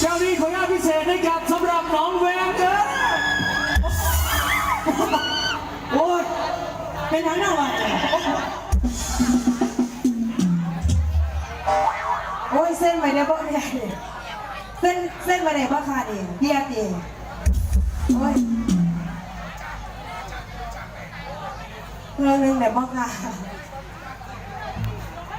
เจ้านี้ขออนุญาตพิเศษให้กับสำหรับน้องแวงเด้อโอ้ยเป็นทั้งหน้าวันโอ้ยเส้นไปได้บ่เนี่ยเส้นเส้นไปไหนบ้าคาเนี่ยเบียดเองโอ้ยเรื่องนึงไหนบ้าคะ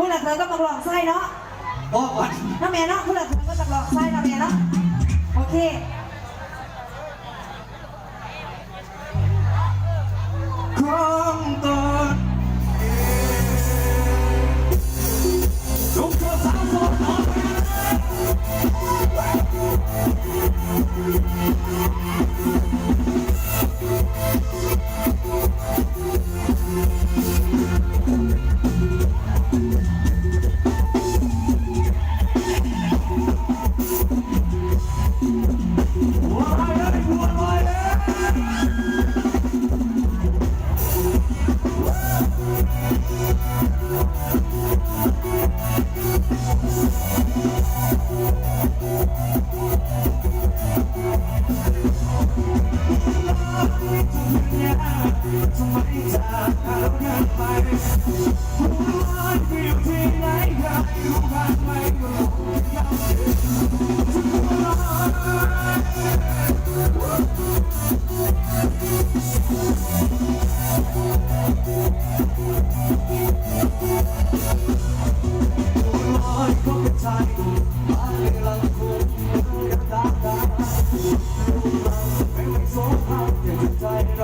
ผู้หลักเธอก็มาหลอกไส้เนาะโอ้ก่น้าเมยเนาะผู้หลักเธอก็จะหลอกไส้น้าเมยเนาะโอเคขอ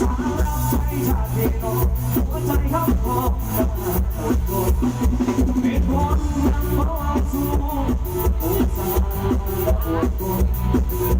สาวรำให้ชาติพี่หัวใจข้างคอจะมาปวดปวดเป็นคนนราะเอาสู้ปวดสาวปวดป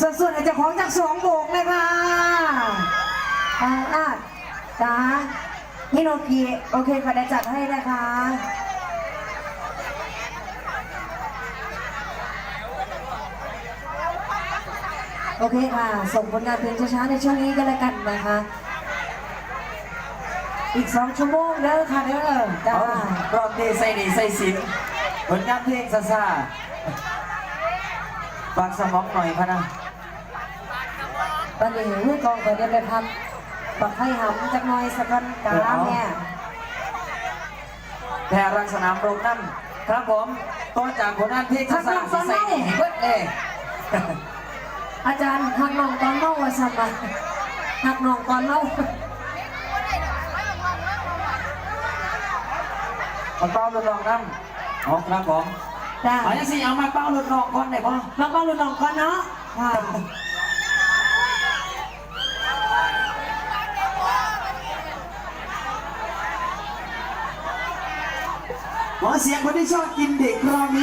ส่วนส่วนอาจจะของจากสองโบกเลยค่ะอาอาจ้าฮิโนกิโอเคค่ะได้จัดให้นะคะโอเคค่ะ ส่งผลงานเพลงช้าๆในช่วงนี้ก็แล้กันนะคะ อีกสองชั่วโมงเด้อค่ะเด้อจ้ารอบนี้ใส่ดีใส่สินผลงานเพลงซาซาปากสมองหน่อยพะนะ ตอนนี้มือกองก็เดินไปพักปักไข่หำจักหน่อยสักกันจ้าแม่แพรรังสนามโรงนั่นครับผมต่อจากผลงานเพลงซาซาสิใส่ดีให้เบิดเลยอาจารย์หักน้องตอนเมาว่าสัมมาหักน้องตอนเมามาเป้าลูกน้องนั่นอ๋อครับผมจ้าเอาอย่างสิเอามาเป้าลูกน้องก่อนได้ปะมาเป้าลูกน้องก่อนเนาะ เสียงคนที่ชอบกินเด็กรอบนี้